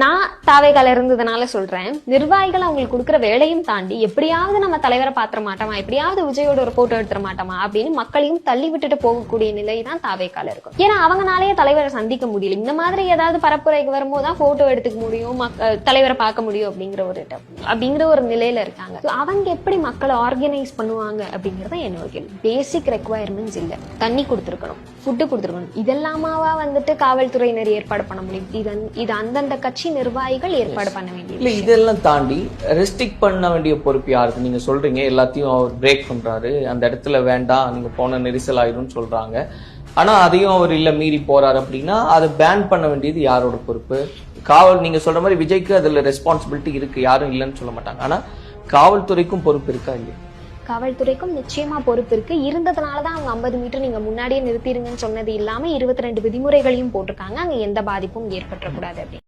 நான் தாவேகால இருந்ததுனால சொல்றேன். நிர்வாகிகள் அவங்களுக்கு கொடுக்குற வேலையும் தாண்டி எப்படியாவது நம்ம தலைவரை பாத்திர மாட்டோமா? எப்படியாவது விஜயோட ஒரு போட்டோ எடுத்துட மாட்டோமா? அப்படின்னு மக்களையும் தள்ளி விட்டுட்டு போகக்கூடிய நிலை தான் தாவைக்கால இருக்கும். ஏன்னா அவங்கனாலேயே தலைவரை சந்திக்க முடியல. இந்த மாதிரி ஏதாவது பரப்புரைக்கு வரும்போது தான் போட்டோ எடுத்துக்க முடியும் தலைவரை பார்க்க முடியும் அப்படிங்கிற ஒரு அப்படிங்கிற ஒரு நிலையில இருக்காங்க. அவங்க எப்படி மக்களை ஆர்கனைஸ் பண்ணுவாங்க அப்படிங்கறத என்னோட கேள்வி. பேசிக் ரெக்குவயர்மெண்ட்ஸ் இல்ல. தண்ணி கொடுத்துருக்கணும் ஃபுட்டு கொடுத்துருக்கணும். இதெல்லாமாவா வந்துட்டு காவல்துறையினர் ஏற்பாடு பண்ண முடியும்? இது இது அந்தந்த கட்சி நிர்வாகிகள் ஏற்பாடு பண்ண இல்ல வேண்டியது இதெல்லாம் தாண்டி ரெஸ்ட்ரிக்ட் பண்ண வேண்டிய பொறுப்பு யாருக்கு? நீங்க சொல்றீங்க எல்லாத்தையும் அவர் பிரேக் பண்றாரு. அந்த இடத்துல வேண்டாம் நீங்க போன நெரிசல் ஆயிடும்னு சொல்றாங்க. ஆனா அதையும் அவர் இல்ல மீறி போறாரு அப்படின்னா அதை பேன் பண்ண வேண்டியது யாரோட பொறுப்பு? காவல் நீங்க சொல்ற மாதிரி விஜய்க்கு அதுல ரெஸ்பான்சிபிலிட்டி இருக்கு யாரும் இல்லைன்னு சொல்ல மாட்டாங்க. ஆனா காவல்துறைக்கும் பொறுப்பு இருக்கா இல்லையா? காவல்துறைக்கும் நிச்சயமா பொறுப்பு இருக்கு. இருந்ததுனால தான் அவங்க ஐம்பது மீட்டர் நீங்க முன்னாடியே நிறுத்திடுங்கன்னு சொன்னது இல்லாம இருபத்தி ரெண்டு விதிமுறைகளையும் போட்டிருக்காங்க. அங்க எந்த பாதிப்பும் ஏற்பட்டுறக்கூடாது அப்படின்னு.